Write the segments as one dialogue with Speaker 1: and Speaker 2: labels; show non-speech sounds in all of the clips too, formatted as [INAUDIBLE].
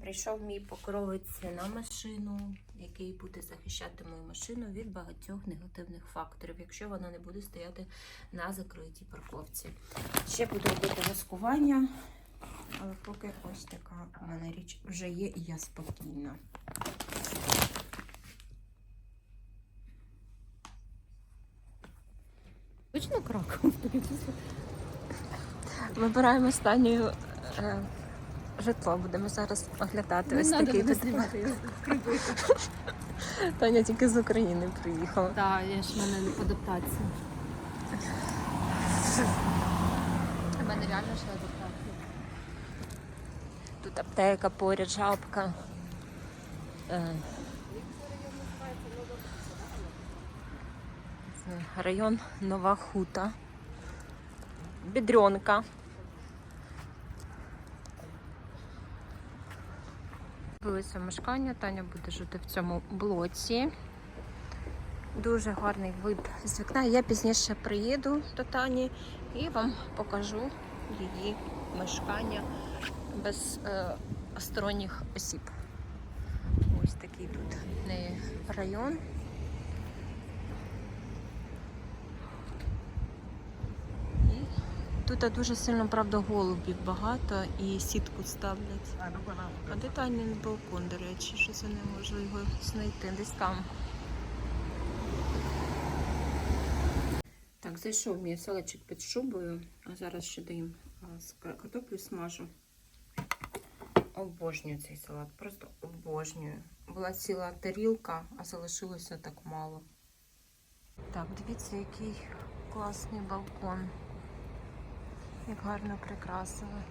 Speaker 1: прийшов мій покровець на машину, який буде захищати мою машину від багатьох негативних факторів, якщо вона не буде стояти на закритій парковці. Ще буду робити маскування, але поки ось така у мене річ вже є, і я спокійна.
Speaker 2: Точно Краков?
Speaker 1: Вибираємо останнє е, житло. Будемо зараз оглядати ось такий тут. [LAUGHS] Таня тільки з України приїхала.
Speaker 2: Так, я ж в мене адаптація. У мене реально ще адаптація.
Speaker 1: Тут аптека, поряд, жабка. Е, Район Нова Хута. Бідрьонка. Дивилися мешкання, Таня буде жити в цьому блоці. Дуже гарний вид з вікна. Я пізніше приїду до Тані і вам покажу її мешкання без е, сторонніх осіб. Ось такий тут район. І тут дуже сильно, правда, голубів багато і сітку ставлять. А де Танін балкон, до речі, що це не можу його знайти десь там. Так, зайшов мій салатчик під шубою, а зараз ще даємо картоплю смажу. Обожнюю цей салат, просто обожнюю. Була ціла тарілка, а залишилося так мало. Так, дивіться, який класний балкон. Як гарно прикрасили.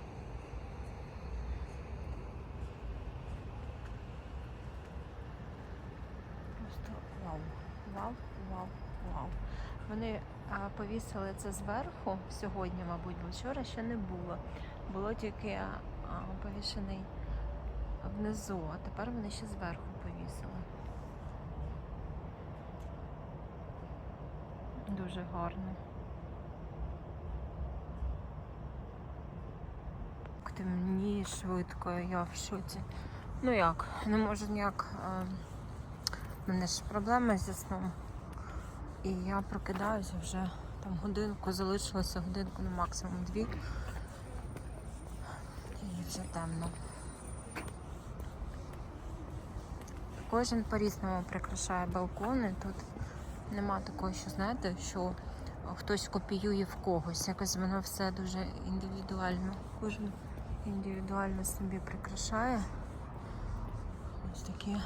Speaker 1: Просто вау, вау, вау, вау. Вони повісили це зверху сьогодні, мабуть, бо вчора ще не було. Було тільки повішений внизу, а тепер вони ще зверху повісили. Дуже гарно. Темніє швидко, я в шоці. Ну як, не можу ніяк. А, в мене ж проблеми зі сном. І я прокидаюся вже там годинку, залишилося годинку, ну максимум дві. І вже темно. Кожен по-різному прикрашає балкони. Тут нема такого, що знаєте, що хтось копіює в когось. Якось воно все дуже індивідуально. Кожен індивідуально собі прикрашає. Ось такі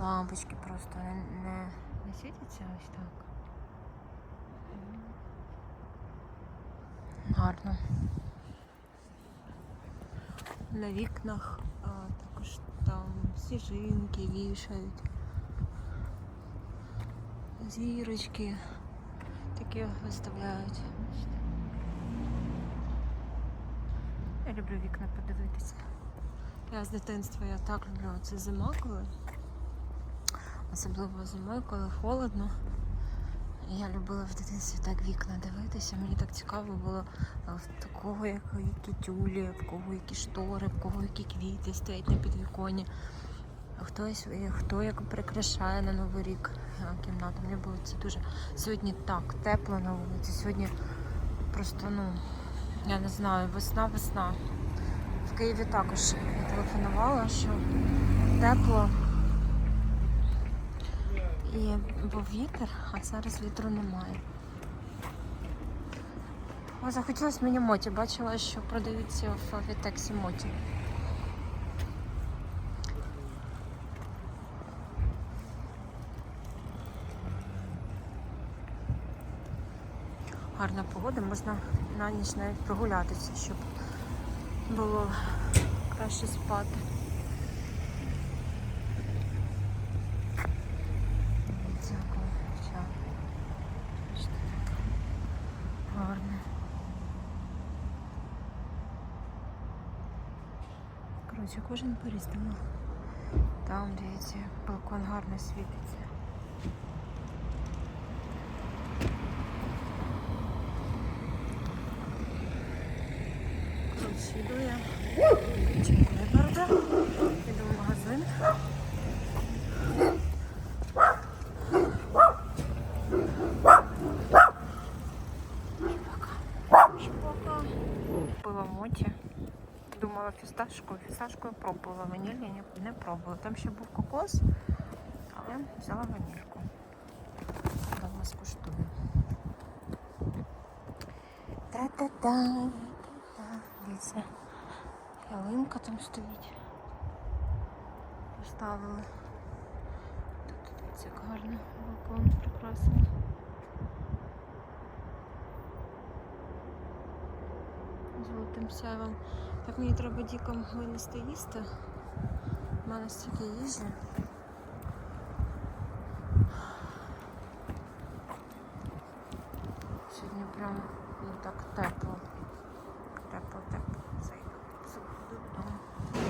Speaker 1: лампочки просто не, не, не світяться ось так. Гарно. На вікнах а, також там сніжинки вішають. Зірочки такі виставляють. Люблю вікна подивитися. Я з дитинства я так люблю це зима, коли особливо зимою, коли холодно. Я любила в дитинстві так вікна дивитися. Мені так цікаво було в кого як, які тюлі, в кого які штори, в кого які квіти стоять на підвіконні. А Хтось хто як прикрашає на Новий рік кімнату. Мені було це дуже сьогодні так тепло на вулиці. Сьогодні просто, ну, я не знаю, весна, весна. В Києві також я телефонувала, що тепло. І був вітер, а зараз вітру немає. О, захотілося мені моті. Бачила, що продаються в Вітексі моті. Гарна погода, можна на ніч навіть прогулятися, щоб було краще спати. Дякую. Бачите, так. Коротше, кожен по-різному. Там, дивіться, балкон гарно світиться. Іду я. Нічого не правда. Іду в магазин. Пила в моті. Думала фісташку, фісташкою пробувала, ваніль я не пробувала. Там ще був кокос, але взяла ванільку. Дома скуштую. Та-та-та! Дивіться, ялинка там стоїть. Поставили. Тут дивіться, як гарно. Балкон прекрасний. Золотим сяйвом. Так мені треба діком винести їсти. У мене стільки їжі. Сьогодні прям ну, так. Тепло, тепло. Зайду. Заходу додому.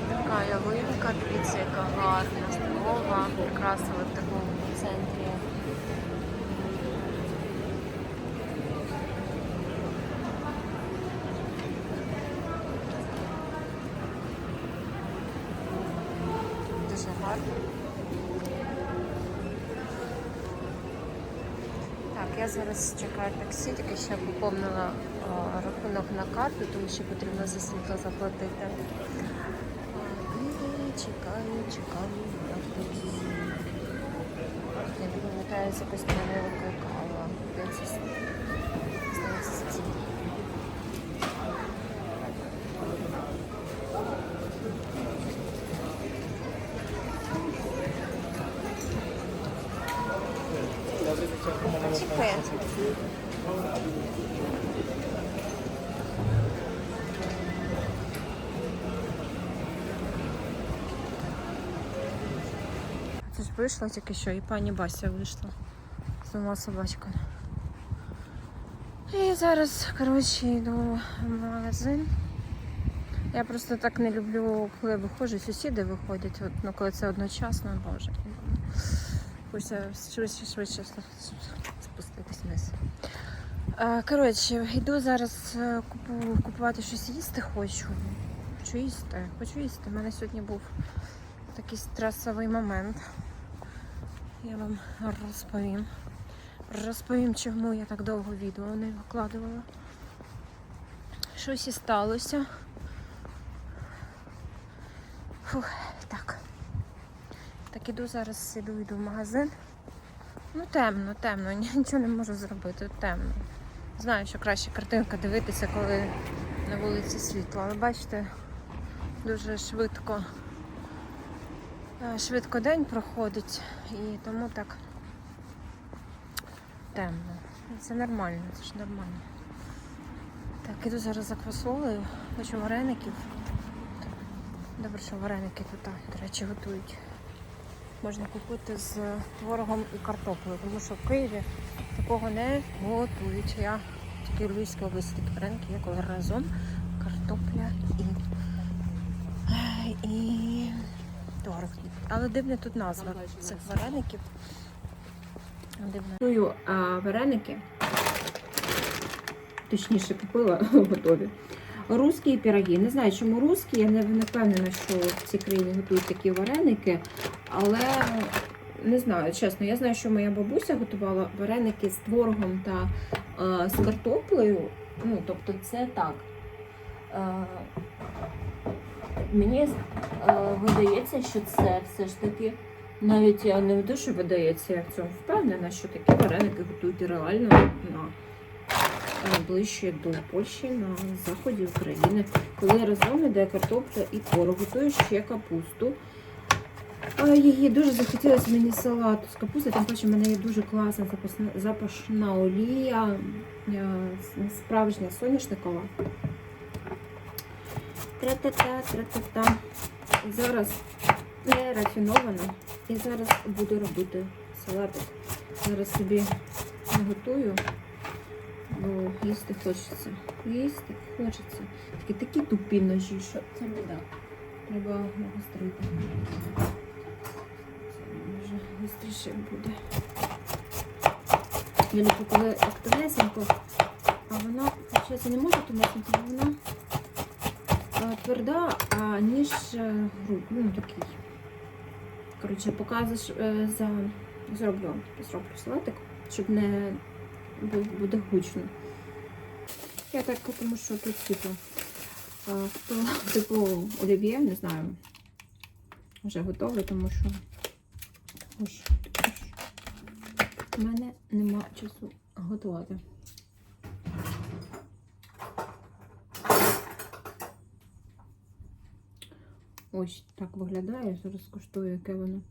Speaker 1: Така ялинка, дивіться, яка гарна, здорова, прикрасила в такому центрі. Дуже гарно. Я зараз чекаю таксі, тільки ще поповнила а, рахунок на карту, тому що потрібно за світло заплатити. Чекаю, чекаю таксі. Я не пам'ятаю, з якось мене викликала. Здається, з- здається, з цим. Чекай. Це ж вийшла тільки що, і пані Бася вийшла з двома собачками. І зараз, коротше, йду в магазин. Я просто так не люблю, коли виходжу, сусіди виходять, от, ну, коли це одночасно, боже. Хочеться швидше, швидше спуститись вниз. Е, Коротше, йду зараз е, купу, купувати щось їсти хочу. Хочу їсти, хочу їсти. У мене сьогодні був такий стресовий момент. Я вам розповім. Розповім, чому я так довго відео не викладувала. Щось і сталося. Фух, так. Так іду зараз, іду, йду в магазин. Ну темно, темно, [LAUGHS] нічого не можу зробити, темно. Знаю, що краще картинка дивитися, коли на вулиці світло, але бачите, дуже швидко, швидко день проходить і тому так темно. Це нормально, це ж нормально. Так, іду зараз за квасолею, хочу вареників. Добре, що вареники тут, до речі, готують. Можна купити з творогом і картоплею, тому що в Києві такого не готують. Я тільки в Львівській області такі вареники коли разом картопля 40. Але дивна тут назва цих вареників. Дивна.
Speaker 3: Чую а, вареники, точніше купила [LAUGHS] готові. Русські піроги. Не знаю, чому русські, я не впевнена, що в цій країні готують такі вареники, але не знаю, чесно, я знаю, що моя бабуся готувала вареники з творогом та е, з картоплею. Ну, Тобто, це так. Е, мені а, видається, що це все ж таки. Навіть я не дуже видається, я в цьому впевнена, що такі вареники готують реально на е, ближче до Польщі на заході України. Коли разом іде картопля і творог, готую ще капусту. Її дуже захотілося мені салату з капусти, тим паче в мене є дуже класна запасна, запашна олія, е, справжня соняшникова. Тра-та-та, тра-та-та. Зараз не рафінована. І зараз буду робити салатик. Зараз собі наготую, бо їсти хочеться. Їсти хочеться. Тільки такі тупі ножі, що це біда. Треба нагострити. Це вже гостріше буде. Я люблю, коли активнесенько, а вона, виходить, не може тонесенько, вона тверда, а ніж е, груб, ну такий. Коротше, показуєш е, за зроблю, зроблю салатик, щоб не буде гучно. Я так, тому що тут.
Speaker 1: Е, Хто [LAUGHS] типу олів'є, не знаю, вже готовий, тому що ось, ось. у мене нема часу готувати. Ось так виглядає. Зараз коштує, яке воно.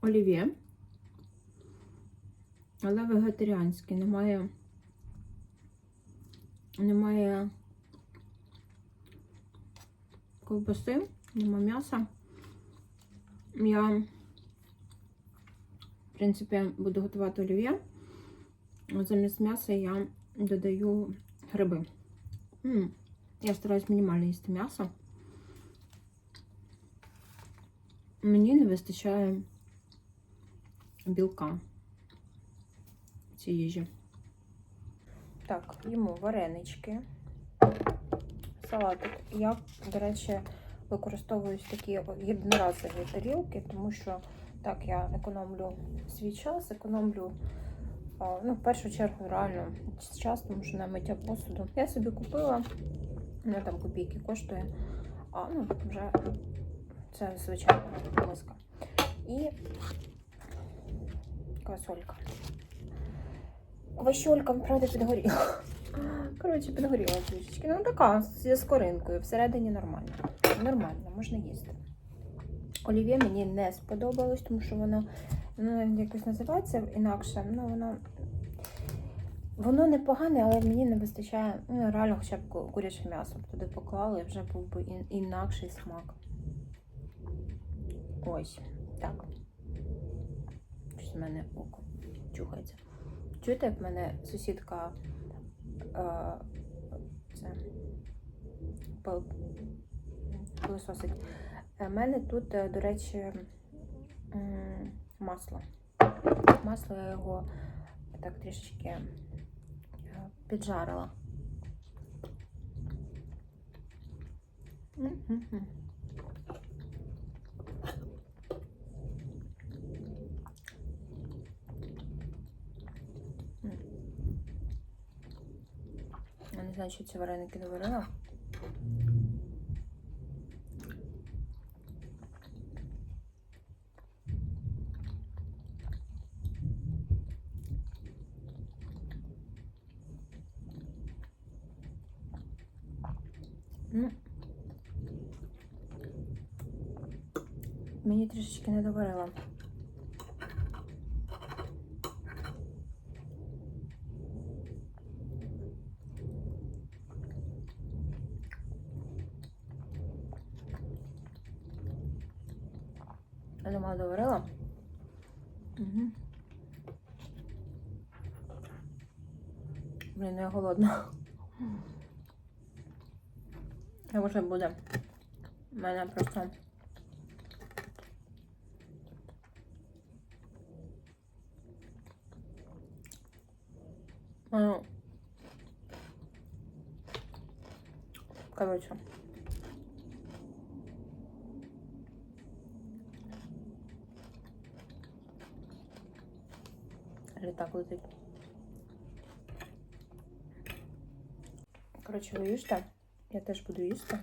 Speaker 1: Олів'є. Але вегетаріанське. Немає. Немає ковбаси, немає м'яса. Я, принципі, буду готувати олів'є. Замість м'яса я додаю гриби. М, Я стараюсь мінімально їсти м'ясо. Мені не вистачає білка цій їжі. Так, їмо варенички, салатик. Я, до речі, використовую такі єдиноразові тарілки, тому що так я економлю свій час, економлю ну, в першу чергу реально час, тому що на миття посуду. Я собі купила, вона там копійки коштує, а ну вже це звичайна миска. І квасолька. Кващолька, правда, підгоріла. Коротше, підгоріла трішечки. Ну така, зі скоринкою, всередині нормально. Нормально, можна їсти. Олів'є мені не сподобалось, тому що воно, воно якось називається інакше. Ну, воно, воно непогане, але мені не вистачає ну, реально хоча б куряче м'ясо туди поклали, вже був би інакший смак. Ось, так. Щось в мене око чухається. Чуєте, як в мене сусідка е, це, пилососить? У мене тут, е, до речі, масло. Масло я його так трішечки е, піджарила. Я не знаю, що ці вареники доварила. Ну, мені трішечки не доварила. Я думала, доварила. Угу. Блін, ну я голодна. Я вже буде. У мене просто. Короче. Літак летить. Коротше, ви їжте. Я теж буду їсти.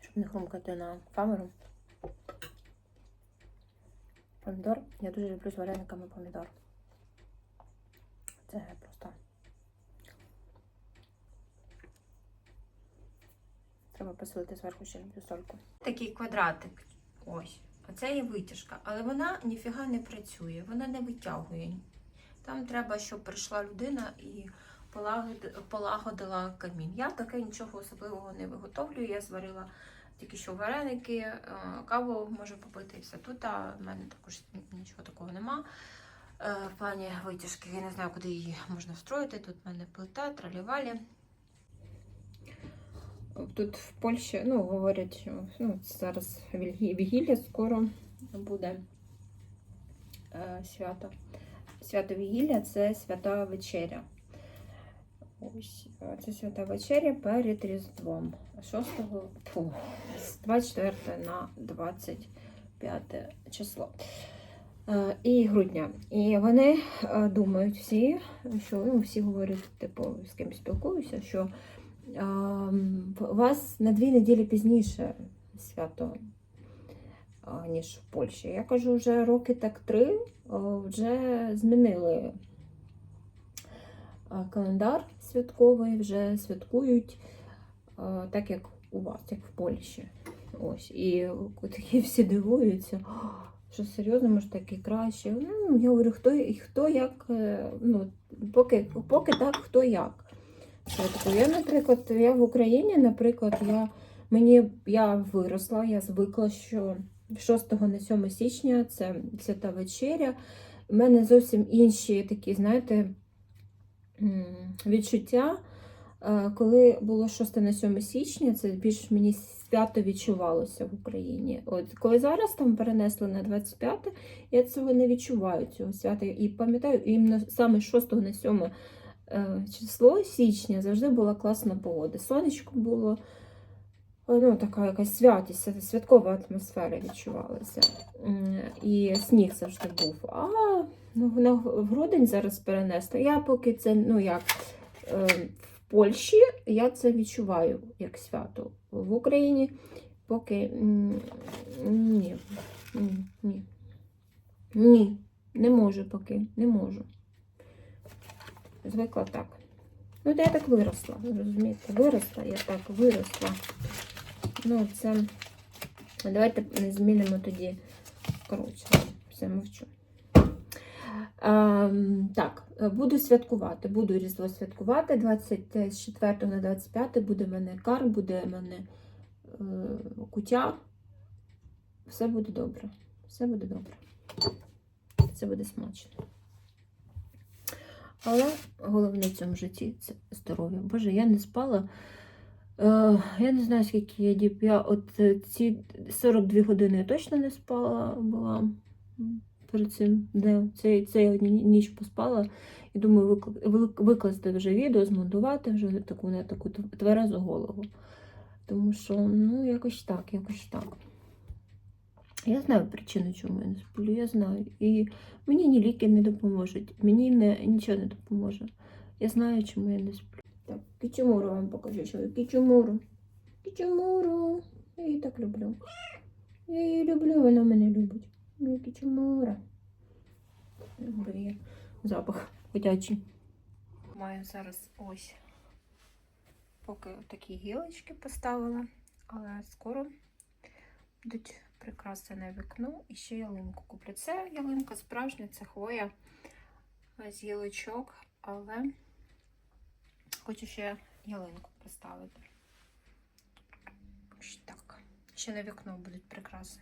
Speaker 1: Щоб не хрумкати на камеру. Помідор. Я дуже люблю з варениками помідор. Це просто. Треба посилити зверху ще сольку. Такий квадратик. Ось. Оце є витяжка, але вона ніфіга не працює, вона не витягує. Там треба, щоб прийшла людина і полагодила камін. Я таке нічого особливого не виготовлюю. Я зварила тільки що вареники, е, каву можу попити і все тут. А в мене також нічого такого нема. Е, В плані витяжки я не знаю, куди її можна встроїти. Тут в мене плита, тралівалі. Тут в Польщі, ну, говорять, ну, зараз Вігілля скоро буде е, свято. Свято Вігілля це свята вечеря. Ось е, це свята вечеря перед Різдвом. 6 фу, з 24 на 25 число. Е, І грудня. І вони е, думають всі, що ну, всі говорять, типу, з ким спілкуюся, що е, у вас на дві неділі пізніше свято, ніж в Польщі. Я кажу, вже роки так три вже змінили календар святковий, вже святкують так, як у вас, як в Польщі. Ось. І такі всі дивуються, «О, що серйозно, може таке краще. Ну, я говорю, хто, хто як, е, ну, поки, поки так, хто як. Я, наприклад, я в Україні, наприклад, я, мені, я виросла, я звикла, що 6 на 7 січня це свята вечеря. У мене зовсім інші такі, знаєте, відчуття. Е, Коли було 6 на 7 січня, це більш мені свято відчувалося в Україні. От коли зараз там перенесли на 25, я цього не відчуваю, цього свята. І пам'ятаю, іменно саме 6 на 7 е, число січня завжди була класна погода. Сонечко було, е, ну, така якась святість, святкова атмосфера відчувалася. І сніг завжди був. А ну, в грудень зараз перенесли. Я поки це, ну як Польщі я це відчуваю як свято. В Україні поки ні. Ні. Ні. Не можу поки, не можу. Звикла так. Ну, то я так виросла, розумієте? Виросла, я так виросла. Ну, це. Давайте не змінимо тоді. Коротше, все мовчу. Ем, так, буду святкувати. Буду Різдво святкувати. 24 на 25 буде в мене кар, буде в мене е, кутя. Все буде добре. Все буде добре. Це буде смачно. Але головне в цьому житті це здоров'я. Боже, я не спала. Е, я не знаю, скільки я діб. Я от е, ці 42 години точно не спала була перед цим днем. Це, це ніч поспала і думаю, викласти вже відео, змонтувати вже таку на таку тверезу голову. Тому що, ну, якось так, якось так. Я знаю причину, чому я не сплю, я знаю. І мені ні ліки не допоможуть, мені не, нічого не допоможе. Я знаю, чому я не сплю. Так, кічумуру вам покажу, що кічумуру. Кічумуру. Я її так люблю. Я її люблю, вона мене любить. Моя кічумура. Є запах котячий. Маю зараз ось поки такі гілочки поставила, але скоро будуть прикраси на вікно і ще ялинку куплю. Це ялинка справжня, це хвоя з гілочок, але хочу ще ялинку поставити. Ось так. Ще на вікно будуть прикраси.